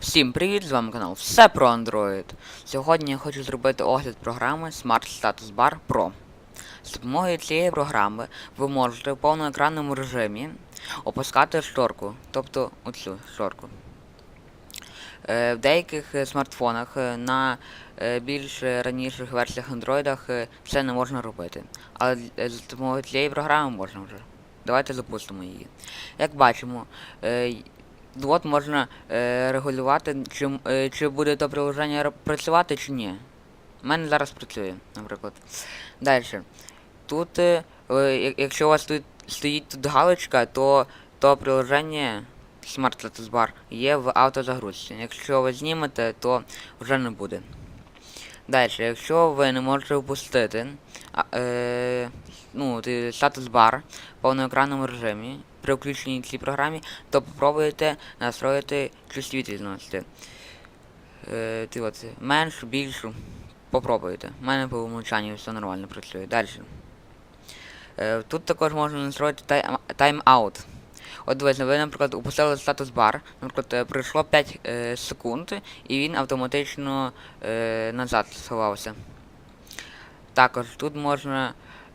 Всім привіт, з вами канал Все про Android. Сьогодні я хочу зробити огляд програми Smart Status Bar Pro. З допомогою цієї програми ви можете в повноекранному режимі опускати шторку, тобто оцю шторку. Е, В деяких е, смартфонах е, на більш раніших версіях Android це не можна робити. Але е, з допомогою цієї програми можна вже. Давайте запустимо її. Як бачимо, от можна регулювати, чи, чи буде то приложення працювати, чи ні. У мене зараз працює, наприклад. Далі. Тут, як- якщо у вас тут стоїть тут галочка, то то приложення Smart Status Bar є в автозагрузці. Якщо ви знімете, то вже не буде. Далі, якщо ви не можете опустити а, е, ну, статус бар в повноекранному режимі при включенні цій програмі, то попробуйте настроїти чувствительність. Е, ти от, меншу, більшу. Попробуйте. У мене по умовчанню все нормально працює. Далі. Е, тут також можна настроїти тайм- тайм-аут. От дивіться, ви, наприклад, упустили статус бар, наприклад, е, пройшло 5 е, секунд, і він автоматично е, назад сховався. Також тут можна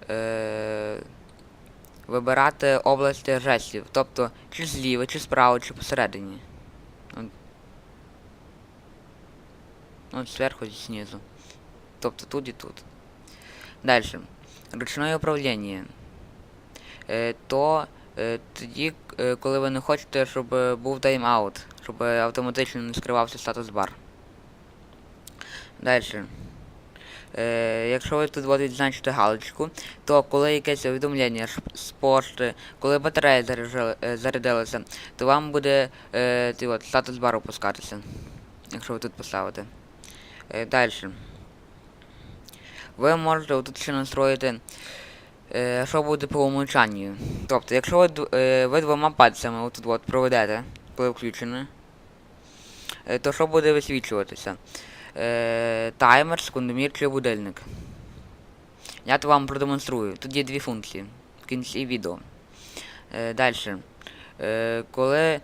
е, вибирати області жестів, тобто чи зліва, чи справа, чи посередині. От, зверху і знизу. Тобто тут і тут. Далі. Ручне управління. Е, то тоді, е, коли ви не хочете, щоб е, був тайм-аут, щоб е, автоматично не скривався статус бар. Далі. Е, якщо ви тут от відзначите галочку, то коли якесь повідомлення з пошти, коли батарея е, зарядилася, то вам буде е, статус бар опускатися. Якщо ви тут поставите. Е, Далі. Ви можете тут ще настроїти, е, що буде по умовчанню. Тобто, якщо ви, е, ви двома пальцями отут от проведете, коли включене, то що буде висвічуватися? Е, таймер, секундомір чи будильник. Я то вам продемонструю. Тут є дві функції в кінці відео. Е, Далі. Коли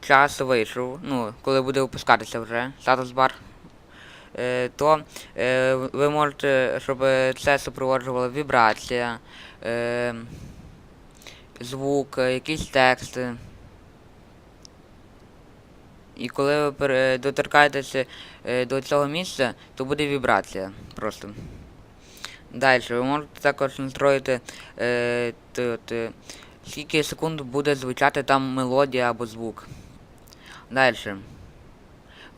час вийшов, ну, коли буде опускатися вже статус бар, то е, ви можете, щоб це супроводжувала вібрація, е, звук, е, якісь тексти. І коли ви доторкаєтеся е, до цього місця, то буде вібрація просто. Далі, ви можете також настроїти, е, е, скільки секунд буде звучати там мелодія або звук. Далі.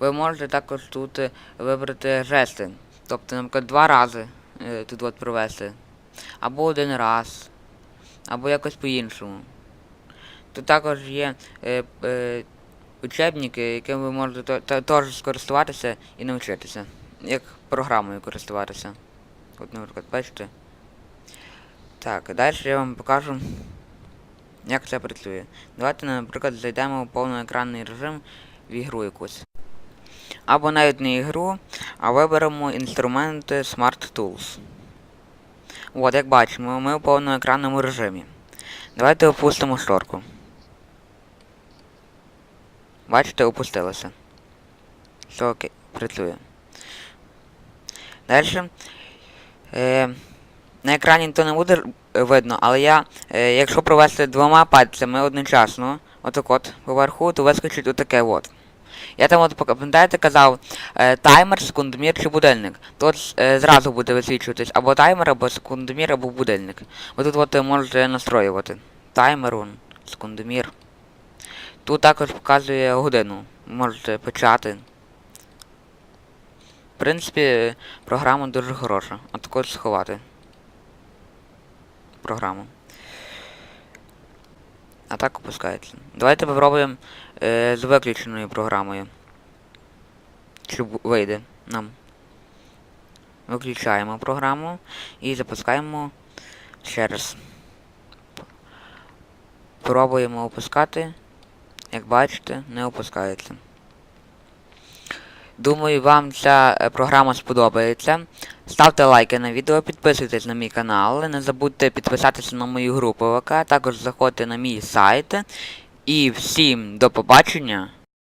Ви можете також тут е, вибрати жести. Тобто, наприклад, два рази е, тут от провести. Або один раз. Або якось по-іншому. Тут також є е, е, учебники, якими ви можете теж скористуватися і навчитися. Як програмою користуватися. От, наприклад, бачите. Так, далі я вам покажу, як це працює. Давайте, наприклад, зайдемо у повноекранний режим в ігру якусь. Або навіть не ігру, а виберемо інструменти Smart Tools. От, як бачимо, ми у повноекранному режимі. Давайте опустимо шторку. Бачите, опустилося. Все окей, працює. Далі. Е, на екрані то не буде видно, але я, е, якщо провести двома пальцями одночасно, отак от поверху, то вискочить отаке от. Я там от пам'ятаєте, казав е, таймер, секундомір чи будильник. Тут е, зразу буде висвічуватись або таймер, або секундомір, або будильник. Ви тут от е, можете настроювати. Таймер, он, секундомір. Тут також показує годину. Можете почати. В принципі, програма дуже хороша. А також сховати. Програму. А так опускається. Давайте попробуємо е, з виключеною програмою. Чи вийде нам. Виключаємо програму і запускаємо ще раз. Пробуємо опускати. Як бачите, не опускається. Думаю, вам ця е, програма сподобається. Ставте лайки на відео, підписуйтесь на мій канал, не забудьте підписатися на мою групу ВК, також заходьте на мій сайт. І всім до побачення.